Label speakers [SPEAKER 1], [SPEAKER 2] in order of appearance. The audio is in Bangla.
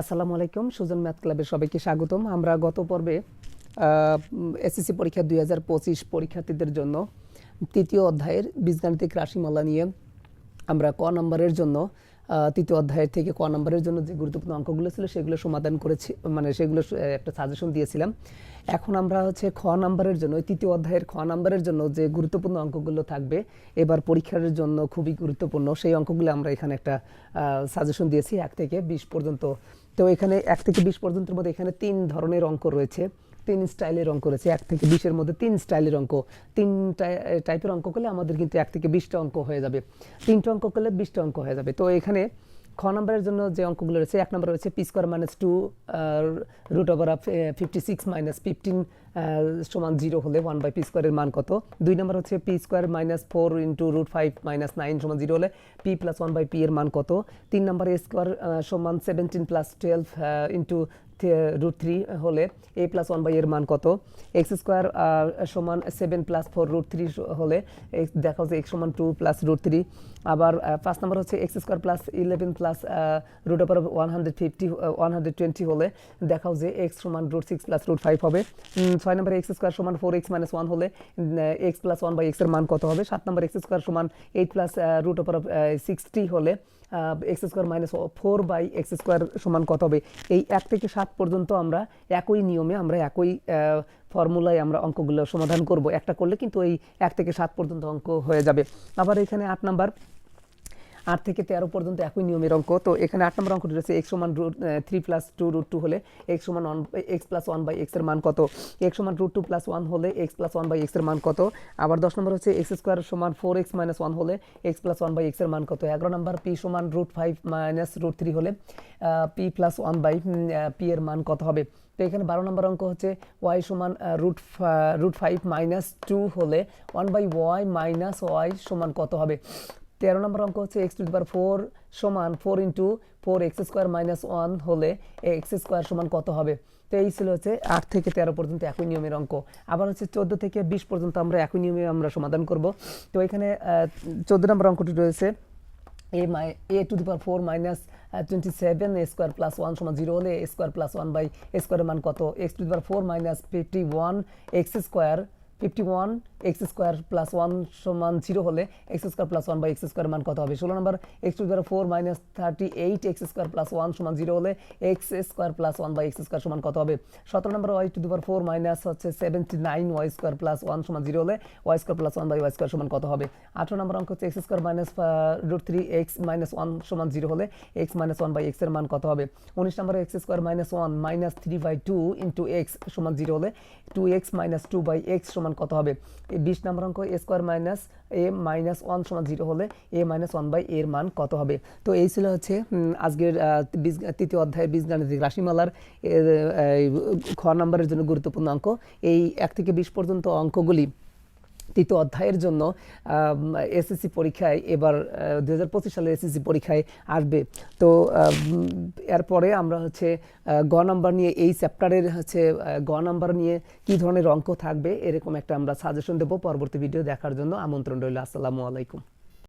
[SPEAKER 1] আসসালামু আলাইকুম, সুজন ম্যাথ ক্লাবের সবাইকে স্বাগতম। আমরা গত পর্বে এসএসসি পরীক্ষা দুই হাজার পঁচিশ পরীক্ষার্থীদের জন্য তৃতীয় অধ্যায়ের বীজগাণিতিক রাশিমালা নিয়ে আমরা ক নম্বরের জন্য তৃতীয় অধ্যায়ের থেকে ক নম্বরের জন্য যে গুরুত্বপূর্ণ অঙ্কগুলো ছিল সেগুলো সমাধান করেছি মানে সেগুলো একটা সাজেশন দিয়েছিলাম। এখন আমরা হচ্ছে খ নম্বরের জন্য তৃতীয় অধ্যায়ের খ নম্বরের জন্য যে গুরুত্বপূর্ণ অঙ্কগুলো থাকবে, এবার পরীক্ষার জন্য খুবই গুরুত্বপূর্ণ। সেই অঙ্কগুলো আমরা এখানে একটা সাজেশন দিয়েছি, এক থেকে বিশ পর্যন্ত তো এখানে এক থেকে বিশ পর্যন্তের মধ্যে এখানে তিন ধরনের অঙ্ক রয়েছে, তিন স্টাইলের অঙ্ক রয়েছে। এক থেকে বিশের মধ্যে তিন স্টাইলের অঙ্ক। তিন টাইপের অঙ্ক করলে আমাদের কিন্তু এক থেকে বিশটা অঙ্ক হয়ে যাবে। তিনটা অঙ্ক করলে বিশটা অঙ্ক হয়ে যাবে। তো এখানে খ নম্বরের জন্য যে অঙ্কগুলো রয়েছে, এক নম্বর রয়েছে P square minus two root over of fifty six minus fifteen সমান জিরো হলে ওয়ান বাই পি স্কোয়ারের মান কত? দুই নম্বর হচ্ছে P square minus four into root five minus nine সমান জিরো হলে P plus one by P এর মান কত? তিন নম্বর এ স্কোয়ার সমান seventeen plus twelve into root three হলে এ প্লাস ওয়ান বাই এর মান কত? এক্স স্কোয়ার সমান seven plus four root three হলে x, দেখা হচ্ছে এক্স সমান টু প্লাস রুট থ্রি আবার পাঁচ নম্বর হচ্ছে X square plus eleven plus root over one hundred fifty one hundred twenty হলে দেখাও যে এক্স সমান root six plus root five হবে। ছয় নম্বর এক্স স্কোয়ার সমান ফোর এক্স মাইনাস ওয়ান হলে এক্স প্লাস ওয়ান বাই এক্সের মান কত হবে? সাত নম্বর এক্স স্কোয়ার সমান eight plus root over sixty হলে X square minus four by X square সমান কত হবে? এই এক থেকে সাত পর্যন্ত আমরা একই নিয়মে, আমরা একই ফর্মুলায় আমরা অঙ্কগুলো সমাধান করব। একটা করলে কিন্তু এই এক থেকে সাত পর্যন্ত অঙ্ক হয়ে যাবে। আবার এখানে আট নাম্বার আট থেকে তেরো পর্যন্ত একই নিয়মের অঙ্ক তো এখানে আট নম্বর অঙ্কটি রয়েছে এক্স সমান root three plus two root two হলে এক্স সমান one X plus one by এক্সের মান কত? এক্স সমান রুট টু প্লাস ওয়ান হলে এক্স প্লাস ওয়ান বাই এক্সের মান কত? আবার দশ নম্বর হচ্ছে এক্স স্কোয়ার সমান ফোর এক্স মাইনাস ওয়ান হলে এক্স প্লাস ওয়ান বাই এক্সের মান কত? এগারো নম্বর পি সমান root five minus root three হলে P plus one by P এর মান কত হবে? তো এখানে বারো নম্বর অঙ্ক হচ্ছে ওয়াই সমান root root five minus two হলে one by Y minus Y সমান কত হবে? তেরো নম্বর অঙ্ক হচ্ছে X to the power four সমান four into four X square minus one হলে এক্স স্কোয়ার সমান কত হবে? তো এই ছিল হচ্ছে আট থেকে তেরো পর্যন্ত একই নিয়মের অঙ্ক। আবার হচ্ছে চোদ্দ থেকে বিশ পর্যন্ত আমরা একই নিয়মে আমরা সমাধান করব। তো এখানে চোদ্দ নম্বর অঙ্কটি রয়েছে A my A to the power four minus twenty seven square plus one সমান জিরো হলে স্কোয়ার প্লাস ওয়ান বাই স্কোয়ারের মান কত? X to the power four minus fifty one X square fifty one X plus one সমান জিরো হলে X square plus one by X square মান কত হবে? ষোলো নম্বর এক্স টু দ্বারা four minus thirty eight X square plus one সমান জিরো হলে X square plus one by X square সমান কত হবে? সতেরো নম্বর ওয়াই টু দুবার ফোর মাইনাস হচ্ছে seventy nine Y square plus one সমান জিরো হলে Y square plus one by Y square সমান কত হবে? আঠারো নম্বর অঙ্ক হচ্ছে X square minus root three X minus one সমান জিরো হলে এক্স মাইনাস ওয়ান বাই এক্সের মান কত হবে? উনিশ number X square minus one minus three by two into X সমান জিরো হলে two X minus two by X সমান কত হবে? বিশ নম্বর অঙ্ক square minus A minus one সমান জিরো হলে এ মাইনাস ওয়ান বাই এর মান কত হবে? তো এই ছিল হচ্ছে আজকের তৃতীয় অধ্যায়ের বীজগাণিতিক রাশিমালার খ নম্বরের জন্য গুরুত্বপূর্ণ অঙ্ক। এই এক থেকে বিশ পর্যন্ত অঙ্কগুলি তৃতীয় অধ্যায়ের জন্য এসএসসি পরীক্ষায় এবার দু হাজার পঁচিশ সালের এসএসসি পরীক্ষায় আসবে। তো এরপরে আমরা হচ্ছে গ নাম্বার নিয়ে এই চ্যাপ্টারের হচ্ছে গ নাম্বার নিয়ে কি ধরনের অঙ্ক থাকবে, এরকম একটা আমরা সাজেশন দেবো। পরবর্তী ভিডিও দেখার জন্য আমন্ত্রণ রইল। আসসালামু আলাইকুম।